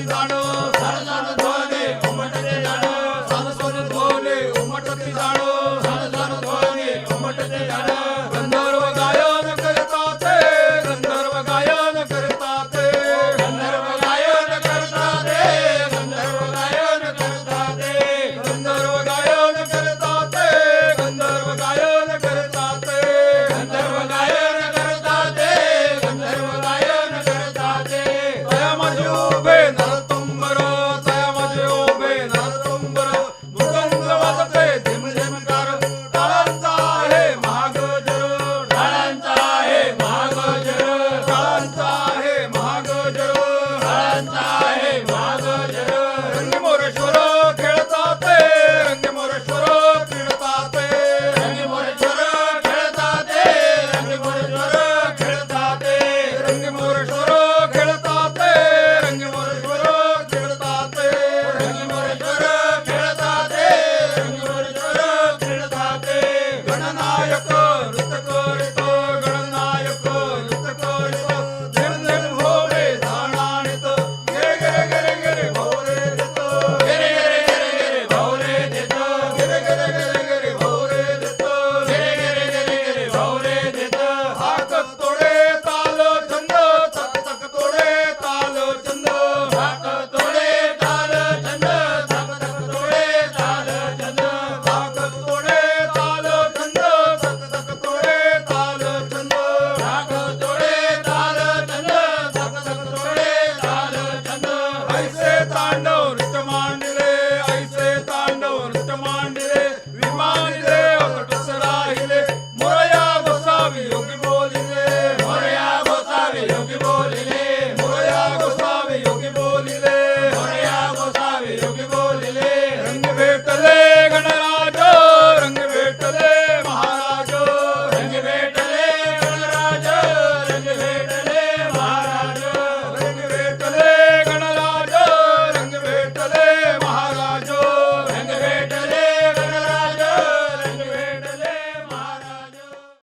ఉమ్మటొత్తిదాడు సరసాను Dhoni ఉమ్మటొత్తిదాడు సరసోని Dhoni ఉమ్మటొత్తిదాడు